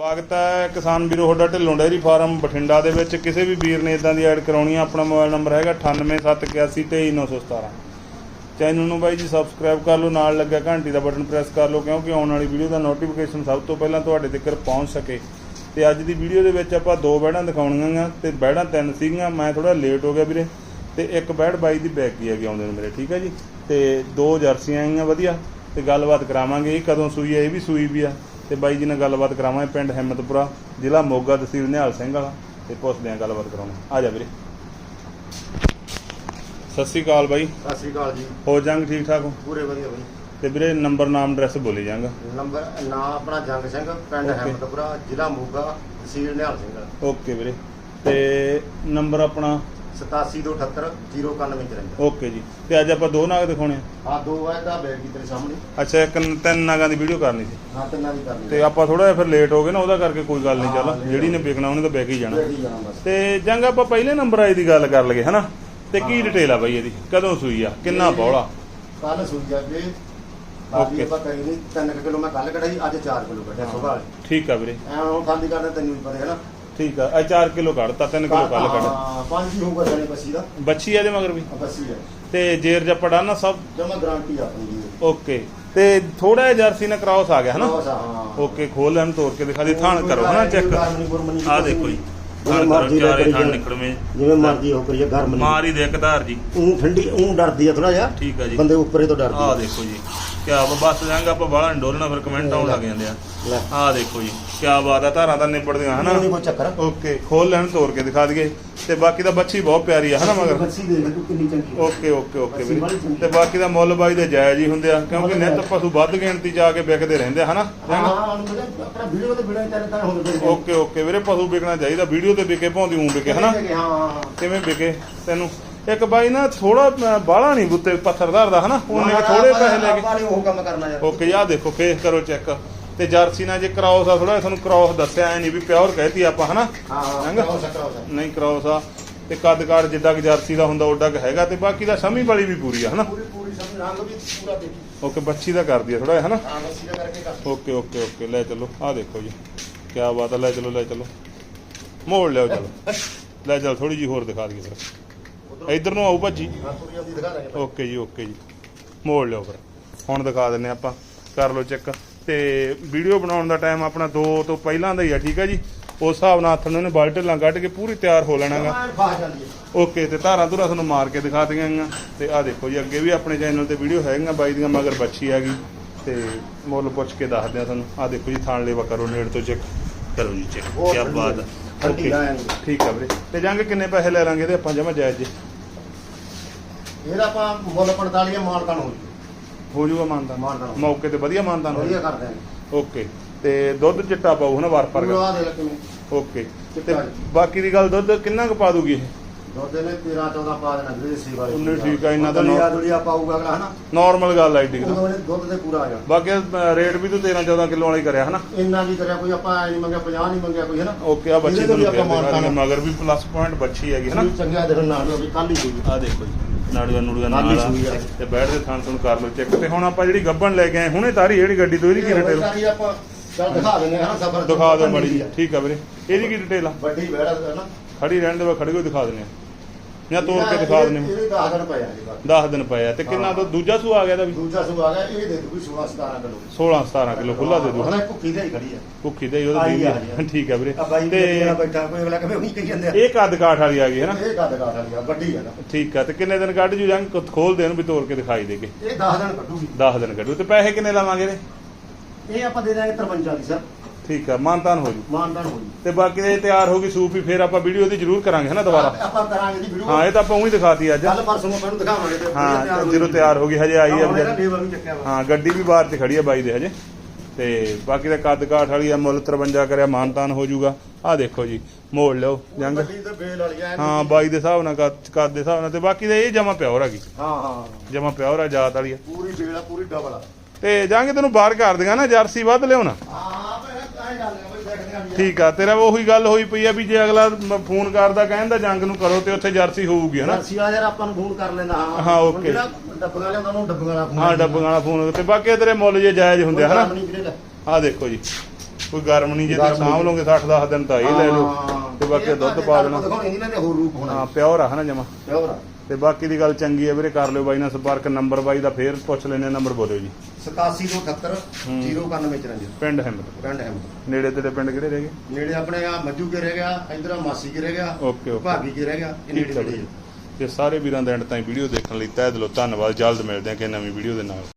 ਸਵਾਗਤ ਹੈ ਕਿਸਾਨ ਵੀਰੋ, ਤੁਹਾਡਾ ਢਿੱਲੋਂ ਡੇਅਰੀ ਫਾਰਮ ਬਠਿੰਡਾ ਦੇ ਵਿੱਚ। ਕਿਸੇ ਵੀ ਵੀਰ ਨੇ ਇਦਾਂ ਦੀ ਐਡ ਕਰਾਉਣੀ ਆ, ਆਪਣਾ ਮੋਬਾਈਲ ਨੰਬਰ ਹੈਗਾ 9871823917 ਚੈਨਲ ਨੂੰ ਬਾਈ ਜੀ ਸਬਸਕ੍ਰਾਈਬ ਕਰ ਲਓ, ਨਾਲ ਲੱਗਿਆ ਘੰਟੀ ਦਾ ਬਟਨ ਪ੍ਰੈਸ ਕਰ ਲਓ, ਕਿਉਂਕਿ ਆਉਣ ਵਾਲੀ ਵੀਡੀਓ ਦਾ ਨੋਟੀਫਿਕੇਸ਼ਨ ਸਭ ਤੋਂ ਪਹਿਲਾਂ ਤੁਹਾਡੇ ਤੱਕ ਪਹੁੰਚ ਸਕੇ। ਤੇ ਅੱਜ ਦੀ ਵੀਡੀਓ ਦੇ ਵਿੱਚ ਆਪਾਂ ਦੋ ਬੈੜਾਂ ਦਿਖਾਉਣੀਆਂ ਗਾ ਤੇ ਬੈੜਾਂ ਤਿੰਨ ਸੀਗੀਆਂ, ਮੈਂ ਥੋੜਾ ਲੇਟ ਹੋ ਗਿਆ ਵੀਰੇ। ਤੇ ਇੱਕ ਬੈੜ ਬਾਈ ਦੀ ਬੈਕ ਕੀ ਹੈਗੀ ਆਉਂਦੇ ਨੇ ਮੇਰੇ, ਠੀਕ ਹੈ ਜੀ? ਤੇ ਦੋ ਜਰਸੀਆਂ ਆਈਆਂ, ਵਧੀਆ। ਤੇ ਗੱਲਬਾਤ ਕਰਾਵਾਂਗੇ, ਇਹ ਕਦੋਂ ਸੂਈ ਹੈ ਇਹ ਵੀ ਸੂਈ ਵੀ ਆ। ਤੇ ਬਾਈ ਜੀ ਨਾਲ ਗੱਲਬਾਤ ਕਰਾਵਾਂਗੇ ਪਿੰਡ ਹਿੰਮਤਪੁਰਾ ਜ਼ਿਲ੍ਹਾ ਮੋਗਾ ਤਹਿਸੀਲ ਨਿਹਾਲ ਸਿੰਘ ਵਾਲਾ ਤੇ ਪੁੱਛਦੇ ਆਂ ਗੱਲਬਾਤ ਕਰਾਉਣਾ। ਆ ਜਾ ਵੀਰੇ। ਸਤਿ ਸ੍ਰੀ ਅਕਾਲ ਬਾਈ। ਸਤਿ ਸ੍ਰੀ ਅਕਾਲ ਜੀ। ਹੋ ਜੰਗ ਠੀਕ ਠਾਕ ਹੋ? ਪੂਰੇ ਵਧੀਆ ਬਈ। ਤੇ ਵੀਰੇ ਨੰਬਰ ਨਾਮ ਐਡਰੈਸ ਬੋਲੀ ਜਾਂਗਾ। ਨੰਬਰ ਨਾਂ ਆਪਣਾ ਜੰਗ ਸਿੰਘ ਪਿੰਡ Okay. ਜ਼ਿਲ੍ਹਾ ਮੋਗਾ ਤਹਿਸੀਲ ਨਿਹਾਲ ਸਿੰਘ ਓਕੇ ਵੀਰੇ। ਤੇ ਨੰਬਰ ਆਪਣਾ 8728 091 ਚ ਰਹਿੰਦਾ ਓਕੇ ਜੀ। ਤੇ ਅੱਜ ਆਪਾਂ ਦੋ ਨਾਗ ਦਿਖਾਉਣੇ ਆ? ਆ ਦੋ ਹੈ ਦਾ ਬੈਗ ਦੀ ਤੇਰੇ ਸਾਹਮਣੇ। ਅੱਛਾ ਇੱਕ ਤਿੰਨ ਨਾਗਾਂ ਦੀ ਵੀਡੀਓ ਕਰਨੀ ਸੀ। ਹਾਂ ਤਿੰਨਾਂ ਦੀ ਕਰਨੀ ਤੇ ਆਪਾਂ ਥੋੜਾ ਜਿਹਾ ਫਿਰ ਲੇਟ ਹੋ ਗਏ ਨਾ ਉਹਦਾ ਕਰਕੇ ਕੋਈ ਗੱਲ ਨਹੀਂ ਚੱਲ। ਜਿਹੜੀ ਨੇ ਵਿਕਣਾ ਉਹਨੇ ਤਾਂ ਵਿਕ ਹੀ ਜਾਣਾ। ਬੈਗ ਹੀ ਜਾਣਾ ਬਸ। ਤੇ ਜੰਗ ਆਪਾਂ ਪਹਿਲੇ ਨੰਬਰ ਆਈ ਦੀ ਗੱਲ ਕਰ ਲਗੇ ਹਨਾ? ਤੇ ਕੀ ਡਿਟੇਲ ਆ ਬਾਈ ਇਹਦੀ? ਕਦੋਂ ਸੂਈ ਆ? ਕਿੰਨਾ ਬੌਲਾ ਕੱਲ ਸੂਈ ਜਾ ਕੇ Okay. ਬਾਕੀ ਆਪਾਂ ਕਰੀ ਨਹੀਂ 3 ਕਿਲੋ ਮੈਂ ਕੱਲ ਕਢਾਈ ਅੱਜ 4 ਕਿਲੋ ਕੱਢਿਆ ਸੁਬਾਹ ਠੀਕ ਆ ਵੀਰੇ। ਐ ਹੁਣ ਖਾਲੀ ਕਰਦੇ ਤੈਨੂੰ ਵੀ ਪਤਾ ਹੈ ਨਾ। ਠੀਕ ਆ। ਆ 4 ਕਿਲੋ ਕੱਢਤਾ 3 ਕਿਲੋ ਕੱਲ ਕੱਢ। ਹਾਂ ਪੰਜ ਹੀ ਹੋਊਗਾ ਜਾਨੇ ਬੱਸੀ ਦਾ। ਬੱਚੀ ਆ ਦੇ ਮਗਰ ਵੀ? ਆ ਬੱਸੀ ਹੈ ਤੇ ਜੇਰ ਜੱਪੜਾ ਨਾ ਸਭ? ਜਮਾ ਗਾਰੰਟੀ ਆਪਣੀ ਜੀ। ਓਕੇ। ਤੇ ਥੋੜਾ ਜਿਹਾ ਜਰਸੀ ਨਾਲ ਕ੍ਰਾਸ ਆ ਗਿਆ ਹਨਾ? ਹਾਂ। ਓਕੇ ਖੋਲ ਲੈਣ ਤੋੜ ਕੇ ਦਿਖਾ ਦੇ ਥਾਣ ਕਰੋ ਹਨਾ ਚੈੱਕ ਆ ਦੇਖੋ ਜੀ। ਕਰੋ ਮਰਜ਼ੀ ਦਾ ਕਰੀ ਜਿਵੇਂ ਮਰਜ਼ੀ ਹੋ ਕਰੀਏ ਗਰਮ ਨਹੀਂ। ਮਾਰੀ ਦੇ ਕਧਾਰ ਜੀ। ਉਹ ਠੰਡੀ ਉਹ ਡਰਦੀ ਆ ਥੋੜਾ ਜਿਹਾ। ਠੀਕ ਆ ਜੀ। ਬੰਦੇ ਉੱਪਰੇ ਤੋਂ ਡਰਦੀ ਆਹ ਦੇਖੋ ਜੀ। ਕਿਆ ਬਸ ਜਾਂਗਾ ਆਪਾਂ ਬਾਹਲਾ ਡੋਲਣਾ ਫਿਰ ਕਮੈਂਟ ਆਉਣ ਲੱਗ ਜਾਂਦੇ ਆ। ਆਹ ਦੇਖੋ ਜੀ ਕਿਆ ਬਾਤ ਆ ਧਾਰਾਂ ਤਾਂ ਨਿਬੜਦੀਆਂ ਹਨਾ? ਨਹੀਂ ਕੋਈ ਚੱਕਰ। ਓਕੇ ਖੋਲ ਲੈਣ ਤੋੜ ਕੇ ਦਿਖਾ ਦਈਏ। ਤੇ ਬਾਕੀ ਦਾ ਬੱਚੀ ਬਹੁਤ ਪਿਆਰੀ ਆ ਹਨਾ ਮਗਰ? ਬੱਸੀ ਦੇਖ ਤੂੰ ਕਿੰਨੀ ਚੰਗੀ ਓਕੇ ਓਕੇ ਓਕੇ ਵੀਰੇ। ਤੇ ਬਾਕੀ ਦਾ ਮੁੱਲ ਬਾਈ ਦੇ ਜਾਇਜ਼ ਹੀ ਹੁੰਦੇ ਆ ਕਿਉਂਕਿ ਨਿੱਤ ਪਸ਼ੂ ਵੱਧ ਗਿਣਤੀ ਚ ਆ ਕੇ ਵਿਕਦੇ ਰਹਿੰਦੇ ਆ ਹਨਾ? ਹਾਂ ਹਾਂ ਮਤਲਬ ਆਪਣਾ ਵੀਡੀਓ ਤੇ ਵੀਡੀਓ ਤੇਰੇ ਤਾਂ ਹੁੰਦੇ ਓਕੇ ਓਕੇ ਵੀਰੇ ਪਸ਼ੂ ਵਿਕਣਾ ਚਾਹੀਦਾ ਵੀਡੀਓ ਤੇ ਵਿਕੇ ਭਾਉਂਦੀ ਉਂ ਵਿਕੇ ਹਨਾ? ਹਾਂ ਹਾਂ ਕਿਵੇਂ ਵਿਕੇ ਤੈਨੂੰ? ਇੱਕ ਬਾਈ ਨਾ ਥੋੜਾ ਬਾਹਲਾ ਨਹੀਂ ਬੁੱਤੇ ਪੱਥਰ ਧਰਦਾ ਹਨਾ? ਉਹਨੇ ਥੋੜੇ ਪੈਸੇ ਲੈ ਕੇ ਕੇ ਉਹ ਕੰਮ ਕਰਨਾ ਯਾਰ। ਓਕੇ ਆ ਦੇਖੋ ਫੇਸ ਕਰੋ ਚੈੱਕ। ਤੇ ਜਰਸੀ ਨਾਲ ਜੇ ਕ੍ਰਾਸ ਆ ਥੋੜਾ ਤੁਹਾਨੂੰ ਕ੍ਰਾਸ ਦੱਸਿਆ ਐ ਨਹੀਂ ਵੀ ਪਿਓਰ ਕਹਿਤੀ ਆਪਾਂ ਹਨਾ? ਹਾਂ ਸਕ ਨਹੀਂ ਕ੍ਰਾਸ ਆ। ਤੇ ਕੱਦ ਕਾੜ ਜਿੱਦਾਂ ਕਿ ਜਰਸੀ ਦਾ ਹੁੰਦਾ ਓਡਾ ਕੁ ਹੈਗਾ ਤੇ ਬਾਕੀ ਦਾ ਸਮੀ ਵਾਲੀ ਵੀ ਪੂਰੀ ਆ ਹਨਾ? ਪੂਰੀ ਪੂਰੀ ਸਭ ਰੰਗ ਵੀ ਪੂਰਾ ਦੇਖੀ। ਓਕੇ ਬੱਚੀ ਦਾ ਕਰਦੀ ਆ ਥੋੜਾ ਹਨਾ? ਹਾਂ ਬੱਸੀ ਦਾ ਕਰਕੇ ਕਰ। ਓਕੇ ਓਕੇ ਓਕੇ ਲੈ ਚਲੋ ਆ ਦੇਖੋ ਜੀ ਕੀ ਬਾਤ ਆ ਲੈ ਚਲੋ ਲੈ ਚਲੋ। ਮੋੜ ਲਿਓ ਚਲੋ। ਲੈ ਚਲ ਥੋੜੀ ਜੀ ਹੋਰ ਦਿਖਾ ਦਈਏ ਫਿਰ। ਇਧਰ ਨੂੰ ਆਊ ਭਾਜੀ। ਓਕੇ ਜੀ ਓਕੇ ਜੀ। ਮੋੜ ਲਿਓ ਫਿਰ। ਹੁਣ ਦਿਖਾ ਦਿੰਨੇ ਆਪਾਂ। ਕਰ ਲਓ ਚੈੱਕ। ਤੇ ਵੀਡੀਓ ਬਣਾਉਣ ਦਾ ਟਾਈਮ ਆਪਣਾ 2 ਤੋਂ ਪਹਿਲਾਂ ਦਾ ਹੀ ਆ ਠੀਕ ਆ ਜੀ? ਉਸ ਹਿਸਾਬ ਨਾਲ ਹੱਥ ਨੂੰ ਬਾਲਟੇ ਲਾਂ ਕੱਢ ਕੇ ਪੂਰੀ ਤਿਆਰ ਹੋ ਲੈਣਾਗਾ ਹੈ ਓਕੇ ਤੇ ਧਾਰਾਂ ਧੁਰਾ ਤੁਹਾਨੂੰ ਮਾਰ ਕੇ ਦਿਖਾ ਦਿਆਂ ਗੀਆਂ ਤੇ ਆ ਦੇਖੋ ਜੀ ਅੱਗੇ ਵੀ ਆਪਣੇ ਚੈਨਲ ਤੇ ਵੀਡੀਓ ਹੈਗੀਆਂ ਬਾਈ ਦੀਆਂ ਮਗਰ ਬੱਚੀ ਹੈਗੀ ਤੇ ਮੁੱਲ ਪੁੱਛ ਕੇ ਦੱਸਦੇ ਆ ਤੁਹਾਨੂੰ। ਆ ਦੇਖੋ ਜੀ ਥਾਣ ਲੇਵਾ ਕਰੋ ਨੇੜ ਤੋਂ ਚੈੱਕ ਕਰੋ ਜੀ ਚੈੱਕ। ਕੀ ਬਾਤ ਹੈ। ਹੈ ਓਕੇ ਠੀਕ ਆ ਵੀਰੇ। ਤੇ ਜਾਂਗੇ ਕਿੰਨੇ ਪੈਸੇ ਲੈ ਲਾਂਗੇ ਇਹਦੇ ਆਪਾਂ ਜਮਾ ਜਾਇਜ਼ ਜੀ। ਇਹਦਾ ਆਪਾਂ ਮੁੱਲ 45 ਆ ਮਾਲਕਾਂ ਨੂੰ ਹੋ ਜਾਊਗਾ ਮਾਨਦਾਨ। ਮਾਨਦਾਨ। ਮੌਕੇ ਤੇ ਵਧੀਆ ਮਾਨਦਾਨ ਹੋ ਵਧੀਆ ਕਰਦੇ ਨੇ ਓਕੇ। ਤੇ ਦੁੱਧ ਚਿੱਟਾ ਪਾਉ ਹਨਾ ਵਾਰ ਪਰ ਪੂਰਾ ਦੇ ਲੱਗੇ ਓਕੇ। ਤੇ ਚਿੱਟਾ ਜੀ। ਬਾਕੀ ਦੀ ਗੱਲ ਦੁੱਧ ਕਿੰਨਾ ਕੁ ਪਾ ਦੂਗੀ ਇਹ? ਦੁੱਧ ਨੇ 13 14 ਪਾ ਦੇਣਾ ਦੇਸੀ ਵਾਲੀ ਉਹਨੇ ਠੀਕ ਆ, ਇੰਨਾ ਤਾਂ ਨੌ- ਦੁਲੀਆ ਪਾਊਗਾ ਅਗਲਾ ਹਨਾ? ਨਾਰਮਲ ਗੱਲ ਆ ਏਡੀ ਕੁ ਤਾਂ। ਉਦੋਂ ਇਹਨੇ ਦੁੱਧ ਤੇ ਪੂਰਾ ਆ ਜਾਣਾ ਬਾਕੀ ਰੇਟ ਵੀ ਤੂੰ 13 14 ਕਿਲੋ ਵਾਲੀ ਕਰਿਆ ਹਨਾ? ਇੰਨਾ ਵੀ ਕਰਿਆ ਕੋਈ ਆਪਾਂ ਐ ਨਹੀਂ ਮੰਗਿਆ 50 ਨਹੀਂ ਮੰਗਿਆ ਕੋਈ ਹਨਾ? ਓਕੇ ਆ ਬੱਚੀ ਇਹਦੇ ਤੋਂ ਵੀ ਤੁਹਾਨੂੰ ਆਪਾਂ ਕਹਿੰਦੇ ਮਾਨਤਾਨ- ਮਗਰ ਵੀ ਪਲੱਸ ਪੁਆਇੰਟ ਬੱਚੀ ਹੈਗੀ ਹਨਾ? ਹਨਾ ਚੰਗਾ ਦੇਖੋ ਨਾ ਲੋ ਵੀ ਕੱਲ ਹੀ ਹੋਈ ਆ ਦੇਖੋ ਜੀ। ਨਾੜੂਆ ਨੂੜੂਆ ਨਾਲ ਨਾਲੀ ਆ ਸੂਈ ਆ। ਤੇ ਬੈਠ ਦੇ ਥਾਂ ਤੁਹਾਨੂੰ ਕਰ ਲਓ ਚੈੱਕ। ਤੇ ਹੁਣ ਆਪਾਂ ਜਿਹੜੀ ਗੱਬਣ ਲੈ ਕੇ ਆਏ ਹੁਣੇ ਤਾਰੀ ਜਿਹੜੀ ਗੱਡੀ ਤੋਂ ਇਹਦੀ ਕੀ ਡਿਟੇਲ ਸਾਰੀ ਆਪਾਂ ਚੱਲ ਦਿਖਾ ਦਿੰਦੇ ਹਾਂ ਸਫਰ ਦਿਖਾ ਦਿਓ ਮੜੀ ਜੀ ਠੀਕ ਆ ਵੀਰੇ। ਇਹਦੀ ਕੀ ਡਿਟੇਲ ਆ? ਵੱਡੀ ਬੈੜਾ ਨਾ। ਖੜੀ ਰਹਿਣ ਦੇ ਵਾ ਖੜੀ ਕੋਈ ਦਿਖਾ ਦਿੰਦੇ ਆ। ਜਾਂ ਤੋੜ ਕੇ ਦਿਖਾ ਦਿੰਦੇ ਆ ਇਹਦੇ 10 ਦਿਨ ਪਿਆ ਜੀ ਬਸ 10 ਦਿਨ ਪਏ ਆ। ਤੇ ਕਿੰਨਾ ਤੋਂ ਦੂਜਾ ਸੂ ਆ ਗਿਆ ਦਾ ਵੀ? ਦੂਜਾ ਸੂ ਆ ਗਿਆ ਇਹ ਦੇ ਦੂ 16 17 ਕਿਲੋ। 16 17 ਕਿਲੋ ਖੁੱਲਾ ਦੇ ਦੂ। ਹਨਾ ਹਨਾ ਭੁੱਖੀ ਤੇ ਹੀ ਖੜੀ ਆ। ਭੁੱਖੀ ਦੇ ਉਹਦਾ ਦੀ। ਠੀਕ ਆ ਵੀਰੇ। ਤੇ ਬੈਠਾ ਕੋਈ ਅਗਲਾ ਕਹੇ ਉਹੀ ਕਹੀ ਜਾਂਦੇ। ਆ ਇਹ ਕੱਦ ਕਾਠ ਵਾਲੀ ਆ ਗਈ ਹੈ ਨਾ ਇਹ ਕੱਦ ਕਾਠ ਵਾਲੀ ਆ ਵੱਡੀ ਆ ਠੀਕ ਆ ਤੇ ਕਿੰਨੇ ਦਿਨ ਕੱਢ ਜੂ ਜੰਗ ਖੋਲ ਦੇਣ ਵੀ ਤੋੜ ਕੇ ਦਿਖਾਈ ਦੇਗੇ ਇਹ 10 ਦਿਨ ਕੱਢੂਗੀ। 10 ਦਿਨ ਕੱਢੂ ਤੇ ਪੈਸੇ ਕਿੰਨੇ ਲਾਵਾਂਗੇ ਇਹ ਆਪਾਂ ਦੇ ਦਾਂਗੇ 53 ਦੀ ਸਰ। ਠੀਕ ਆ ਮਾਨਤਾਨ ਹੋ ਜੂ। ਮਾਨਦਾਨ ਹੋਈ ਤੇ ਬਾਕੀ ਇਹ ਤਿਆਰ ਹੋ ਗਈ ਸੂਪ ਹੀ ਫੇਰ ਆਪਾਂ ਵੀਡੀਓ ਦੀ ਜ਼ਰੂਰ ਕਰਾਂਗੇ ਹਨਾ ਦੁਬਾਰਾ? ਆਪਾਂ ਕਰਾਂਗੇ ਜੀ ਵੀਡੀਓ ਹਾਂ ਇਹ ਤਾਂ ਆਪਾਂ ਉਹੀ ਦਿਖਾਤੀ ਅੱਜ। ਕੱਲ ਪਰਸੋਂ ਆਪਾਂ ਨੂੰ ਦਿਖਾਵਾਂਗੇ ਤੇ ਹਾਂ ਜਦੋਂ ਤਿਆਰ ਹੋ ਗਈ ਹਜੇ ਆਈ ਆ ਵੀ ਵਾ ਹਾਂ ਗੱਡੀ ਵੀ ਬਾਹਰ ਤੇ ਖੜੀ ਆ ਬਾਈ ਦੇ ਹਜੇ। ਤੇ ਬਾਕੀ ਦਾ ਕੱਦ ਕਾਠ ਵਾਲੀ ਆ ਮੁੱਲ 53 ਕਰਿਆ ਮਾਨਤਾਨ ਹੋ ਜਾਊਗਾ ਆ ਦੇਖੋ ਜੀ ਮੋੜ ਲਿਓ ਜੰਗ। ਆ ਹਾਂ ਬਾਈ ਦੇ ਹਿਸਾਬ ਨਾਲ ਕੱਦ ਕੱਦ ਦੇ ਹਿਸਾਬ ਨਾਲ ਤੇ ਬਾਕੀ ਦਾ ਇਹ ਜਮਾ ਪਿਓਰ ਹੈਗੀ ਹਾਂ ਹਾਂ। ਜਮਾ ਪਿਓਰ ਆ ਜਾਤ ਵਾਲੀ ਆ। ਪੂਰੀ ਬੇਲ ਆ ਪੂਰੀ ਡਬਲ ਆ। ਤੇ ਜਾਂਗੇ ਤੈਨੂੰ ਬਾਹਰ ਕਰ ਦਿਆਂ ਨਾ ਜਰਸੀ ਵੱਧ ਲਿਆਉਣਾ। ਹਾਂ ਠੀਕ ਆ ਤੇਰਾ ਉਹੀ ਗੱਲ ਹੋਈ ਪਈ ਆ ਵੀ ਜੇ ਅਗਲਾ ਮ- ਫੋਨ ਕਰਦਾ ਕਹਿੰਦਾ ਜੰਗ ਨੂੰ ਕਰੋ ਤੇ ਉੱਥੇ ਜਰਸੀ ਹੋਊਗੀ ਹਨਾ ਨਰਸੀ ਵਾਲਾ ਯਾਰ ਆਪਾਂ ਨੂੰ ਫੋਨ ਕਰ ਲੈਂਦਾ ਹਾਂ ਹਾਂ, ਹੁਣ okay। ਜਿਹੜਾ ਡੱਬਾ ਵਾਲਾ ਹੁੰਦਾ ਉਹਨੂੰ ਡੱਬਾ ਵਾਲਾ ਫੋਨ ਹਾਂ ਡੱਬਿਆਂ ਵਾਲਾ ਫੋਨ ਤੇ ਬਾਕੀ ਤੇਰੇ ਮੁੱਲ ਜੇ ਜਾਇਜ਼ ਹੁੰਦੇ ਆ ਹਨਾ। ਆ ਦੇਖੋ ਜੀ ਕੋਈ ਗਰਮ ਨਹੀਂ ਜੇ ਤੁਸੀਂ ਸਾਂਭ। ਲਓਗੇ 60 10 ਦਿਨ ਤਾਂ ਇਹ ਲੈ ਲਓ। ਤੇ ਬਾਕੀ ਦੁੱਧ ਪਾ ਦੇਣਾ। ਦਿਖਾਉਣੀ ਇਹਨਾਂ ਦੇ ਹੋਰ ਰੂਪ ਹੋਣਾ। ਹਾਂ ਪਿਓਰ ਆ ਹਨਾ ਜਮਾ? ਪਿਓਰ ਆ। ਤੇ ਬਾਕੀ ਦੀ ਗੱਲ ਚੰਗੀ ਹੈ ਵੀਰੇ ਕਰ ਲਿਓ ਬਾਈ ਨਾਲ ਸੰਪਰਕ ਨੰਬਰ ਬਾਈ ਦਾ ਫੇਰ ਪੁੱਛ ਲੈਣੇ ਨੰਬਰ ਬੋਲਿਓ ਜੀ। 8778 ਹੂੰ। 091 ਪਿੰਡ ਹਿੰਮਤ। ਪਿੰਡ ਹੈ ਨੇੜੇ ਤੇੜੇ ਪਿੰਡ ਕਿਹੜੇ ਰਹਿ ਗਏ? ਨੇੜੇ ਆਪਣੇ ਆ ਮੱਜੂ ਕੇ ਰਹਿ ਗਿਆ ਇਧਰ ਮਾਸੀ ਕੇ ਰਹਿ ਗਿਆ ਓਕੇ ਓਕੇ। ਭਾਗੀ ਕੇ ਰਹਿ ਗਿਆ ਇਹ ਨੇੜੇ ਆ। ਤੇ ਸਾਰੇ ਵੀਰਾਂ ਦਾ ਐਂਡ ਤਾਈਂ ਵੀਡੀਓ ਦੇਖਣ ਲਈ ਤਹਿ ਦਿਲੋਂ ਧੰਨਵਾਦ। ਜਲਦ ਮਿਲਦੇ ਹਾਂ ਕਿ ਨਵੀਂ ਵੀਡੀਓ ਦੇ ਨਾਲ।